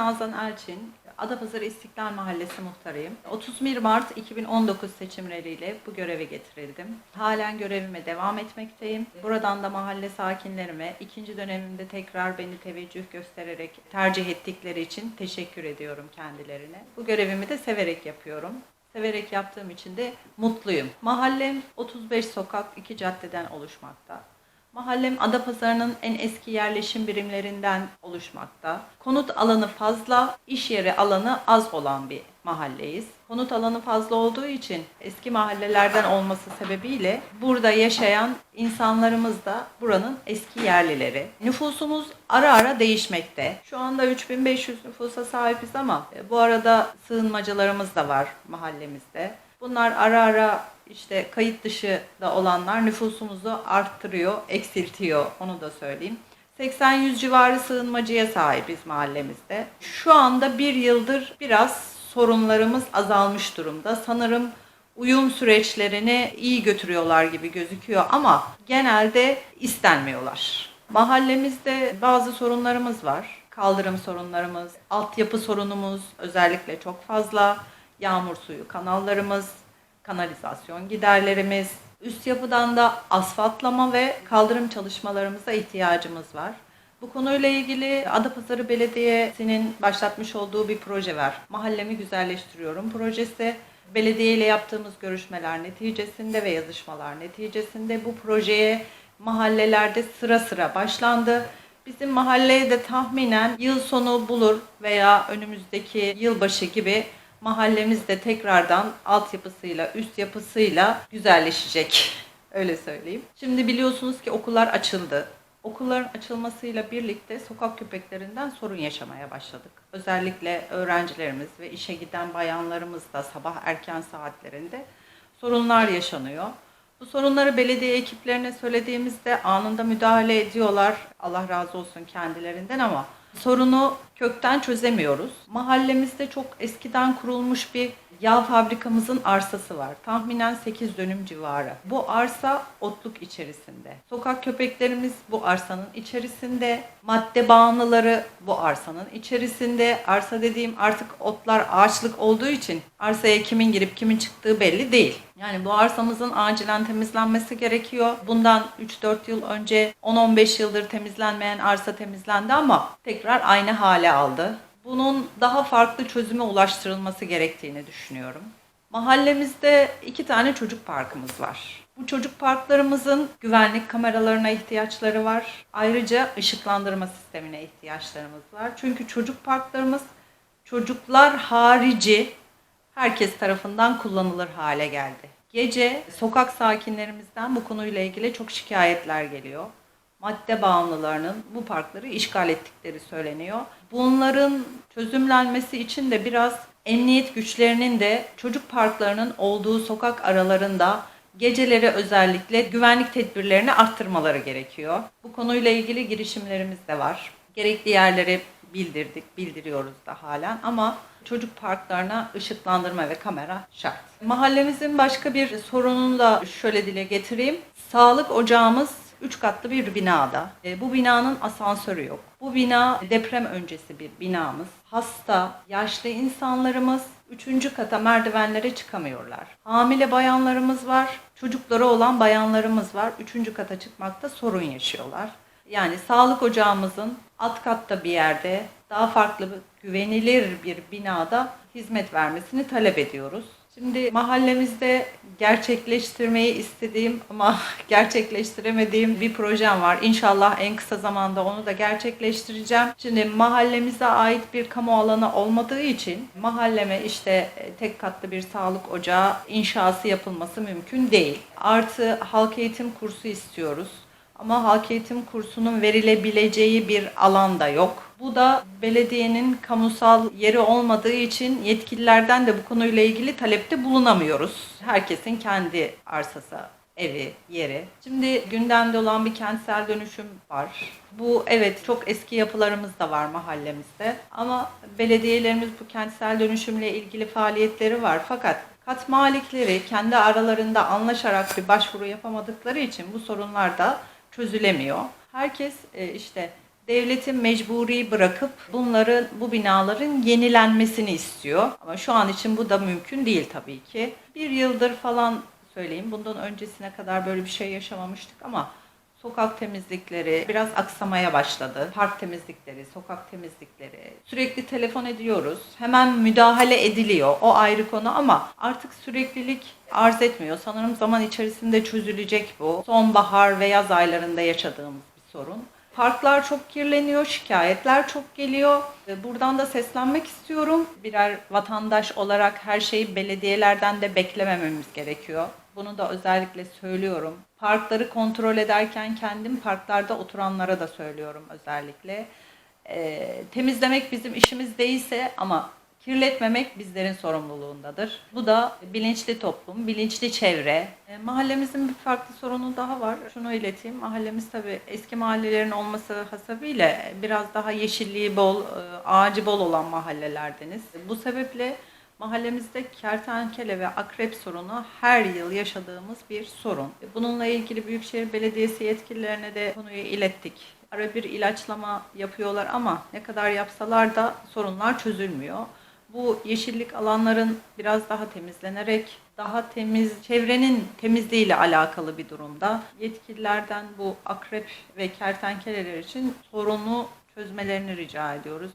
Nazan Elçin. Adapazarı İstiklal Mahallesi muhtarıyım. 31 Mart 2019 seçimleriyle bu göreve getirildim. Halen görevime devam etmekteyim. Buradan da mahalle sakinlerime ikinci dönemimde tekrar beni teveccüh göstererek tercih ettikleri için teşekkür ediyorum kendilerine. Bu görevimi de severek yapıyorum. Severek yaptığım için de mutluyum. Mahallem 35 sokak, 2 caddeden oluşmakta. Mahallem Adapazarı'nın en eski yerleşim birimlerinden oluşmakta. Konut alanı fazla, iş yeri alanı az olan bir mahalleyiz. Konut alanı fazla olduğu için eski mahallelerden olması sebebiyle burada yaşayan insanlarımız da buranın eski yerlileri. Nüfusumuz ara ara değişmekte. Şu anda 3500 nüfusa sahibiz ama e, bu arada sığınmacılarımız da var mahallemizde. Bunlar ara ara işte kayıt dışı da olanlar nüfusumuzu arttırıyor, eksiltiyor onu da söyleyeyim. 80-100 civarı sığınmacıya sahibiz mahallemizde. Şu anda bir yıldır biraz sorunlarımız azalmış durumda. Sanırım uyum süreçlerini iyi götürüyorlar gibi gözüküyor ama genelde istenmiyorlar. Mahallemizde bazı sorunlarımız var. Kaldırım sorunlarımız, altyapı sorunumuz özellikle çok fazla. Yağmur suyu kanallarımız, kanalizasyon giderlerimiz, üst yapıdan da asfaltlama ve kaldırım çalışmalarımıza ihtiyacımız var. Bu konuyla ilgili Adapazarı Belediyesi'nin başlatmış olduğu bir proje var. Mahallemi güzelleştiriyorum projesi. Belediye ile yaptığımız görüşmeler neticesinde ve yazışmalar neticesinde bu projeye mahallelerde sıra sıra başlandı. Bizim mahalleye de tahminen yıl sonu bulur veya önümüzdeki yılbaşı gibi mahallemiz de tekrardan altyapısıyla, üst yapısıyla güzelleşecek. Öyle söyleyeyim. Şimdi biliyorsunuz ki okullar açıldı. Okulların açılmasıyla birlikte sokak köpeklerinden sorun yaşamaya başladık. Özellikle öğrencilerimiz ve işe giden bayanlarımız da sabah erken saatlerinde sorunlar yaşanıyor. Bu sorunları belediye ekiplerine söylediğimizde anında müdahale ediyorlar. Allah razı olsun kendilerinden ama sorunu kökten çözemiyoruz. Mahallemizde çok eskiden kurulmuş bir yağ fabrikamızın arsası var. Tahminen 8 dönüm civarı. Bu arsa otluk içerisinde. Sokak köpeklerimiz bu arsanın içerisinde. Madde bağımlıları bu arsanın içerisinde. Arsa dediğim artık otlar ağaçlık olduğu için arsaya kimin girip kimin çıktığı belli değil. Yani bu arsamızın acilen temizlenmesi gerekiyor. Bundan 3-4 yıl önce 10-15 yıldır temizlenmeyen arsa temizlendi ama tekrar aynı hale aldı. Bunun daha farklı çözüme ulaştırılması gerektiğini düşünüyorum. Mahallemizde iki tane çocuk parkımız var. Bu çocuk parklarımızın güvenlik kameralarına ihtiyaçları var. Ayrıca ışıklandırma sistemine ihtiyaçlarımız var. Çünkü çocuk parklarımız çocuklar harici herkes tarafından kullanılır hale geldi. Gece sokak sakinlerimizden bu konuyla ilgili çok şikayetler geliyor. Madde bağımlılarının bu parkları işgal ettikleri söyleniyor. Bunların çözümlenmesi için de biraz emniyet güçlerinin de çocuk parklarının olduğu sokak aralarında geceleri özellikle güvenlik tedbirlerini arttırmaları gerekiyor. Bu konuyla ilgili girişimlerimiz de var. Gerekli yerleri bildirdik, bildiriyoruz da halen ama çocuk parklarına ışıklandırma ve kamera şart. Mahallemizin başka bir sorununu da şöyle dile getireyim. Sağlık ocağımız 3 katlı bir binada. E, Bu binanın asansörü yok. Bu bina deprem öncesi bir binamız. Hasta, yaşlı insanlarımız 3. kata merdivenlere çıkamıyorlar. Hamile bayanlarımız var, çocukları olan bayanlarımız var. 3. kata çıkmakta sorun yaşıyorlar. Yani sağlık ocağımızın alt katta bir yerde daha farklı güvenilir bir binada hizmet vermesini talep ediyoruz. Şimdi mahallemizde gerçekleştirmeyi istediğim ama gerçekleştiremediğim bir projem var. İnşallah en kısa zamanda onu da gerçekleştireceğim. Şimdi mahallemize ait bir kamu alanı olmadığı için mahalleme işte tek katlı bir sağlık ocağı inşası yapılması mümkün değil. Artı halk eğitim kursu istiyoruz. Ama halk eğitim kursunun verilebileceği bir alanda yok. Bu da belediyenin kamusal yeri olmadığı için yetkililerden de bu konuyla ilgili talepte bulunamıyoruz. Herkesin kendi arsası, evi, yeri. Şimdi gündemde olan bir kentsel dönüşüm var. Bu evet çok eski yapılarımız da var mahallemizde. Ama belediyelerimiz bu kentsel dönüşümle ilgili faaliyetleri var. Fakat kat malikleri kendi aralarında anlaşarak bir başvuru yapamadıkları için bu sorunlar da çözülemiyor. Herkes e, işte devletin mecburi bırakıp bunların bu binaların yenilenmesini istiyor. Ama şu an için bu da mümkün değil tabii ki. Bir yıldır falan söyleyeyim. Bundan öncesine kadar böyle bir şey yaşamamıştık ama sokak temizlikleri biraz aksamaya başladı. Park temizlikleri, sokak temizlikleri. Sürekli telefon ediyoruz. Hemen müdahale ediliyor. O ayrı konu ama artık süreklilik arz etmiyor. Sanırım zaman içerisinde çözülecek bu. Sonbahar ve yaz aylarında yaşadığımız bir sorun. Parklar çok kirleniyor, şikayetler çok geliyor. Buradan da seslenmek istiyorum. Birer vatandaş olarak her şeyi belediyelerden de beklemememiz gerekiyor. Bunu da özellikle söylüyorum. Parkları kontrol ederken kendim parklarda oturanlara da söylüyorum özellikle. Ee, temizlemek bizim işimiz değilse ama kirletmemek bizlerin sorumluluğundadır. Bu da bilinçli toplum, bilinçli çevre. E, mahallemizin bir farklı sorunu daha var. Şunu ileteyim. Mahallemiz tabii eski mahallelerin olması hasabıyla biraz daha yeşilliği bol, e, ağacı bol olan mahallelerdeniz. Bu sebeple mahallemizde kertenkele ve akrep sorunu her yıl yaşadığımız bir sorun. Bununla ilgili Büyükşehir Belediyesi yetkililerine de konuyu ilettik. Ara bir ilaçlama yapıyorlar ama ne kadar yapsalar da sorunlar çözülmüyor. Bu yeşillik alanların biraz daha temizlenerek daha temiz, çevrenin temizliğiyle alakalı bir durumda. Yetkililerden bu akrep ve kertenkeleler için sorunu çözmelerini rica ediyoruz.